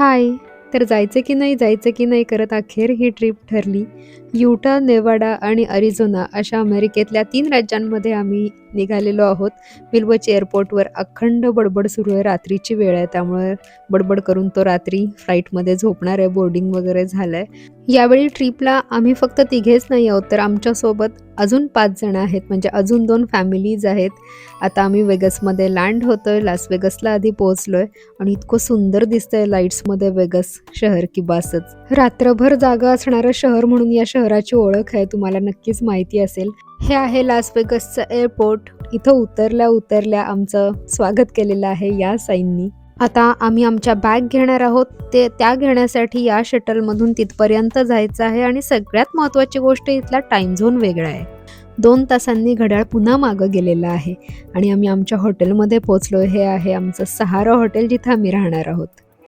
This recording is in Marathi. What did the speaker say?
हाय तर जायचं की नाही जायचं की नाही करत अखेर ही ट्रिप ठरली. युटा नेवाडा आणि अरिझोना अशा अमेरिकेतल्या तीन राज्यांमध्ये आम्ही निघालेलो आहोत. विल्वच एअरपोर्टवर अखंड बडबड सुरू आहे. रात्रीची वेळ आहे त्यामुळे बडबड करून तो रात्री फ्लाईटमध्ये झोपणार आहे. बोर्डिंग वगैरे झालं आहे यावेळी ट्रिपला आम्ही फक्त तिघेच नाही आहोत तर आमच्यासोबत अजून पाच जण आहेत. म्हणजे अजून दोन फॅमिलीज आहेत. आता आम्ही वेगसमध्ये लँड होतोय. लास वेगसला आधी पोहोचलोय. आणि इतकं सुंदर दिसतंय लाईट्समध्ये वेगस शहर की बासच रात्रभर जागा असणारं शहर म्हणून या शहराची ओळख आहे. तुम्हाला नक्कीच माहिती असेल. हे आहे लास वेगसचं एअरपोर्ट इथं उतरल्या उतरल्या आमचं स्वागत केलेलं आहे या साईननी आता आम्ही आमच्या बॅग घेणार आहोत. ते त्या घेण्यासाठी या शटलमधून तिथपर्यंत जायचं आहे. आणि सगळ्यात महत्त्वाची गोष्ट इथला टाइम झोन वेगळा आहे. दोन तासांनी घड्याळ पुन्हा मागं गेलेलं आहे आणि आम्ही आमच्या हॉटेलमध्ये पोचलो हे आहे आमचं सहारा हॉटेल जिथं आम्ही राहणार आहोत.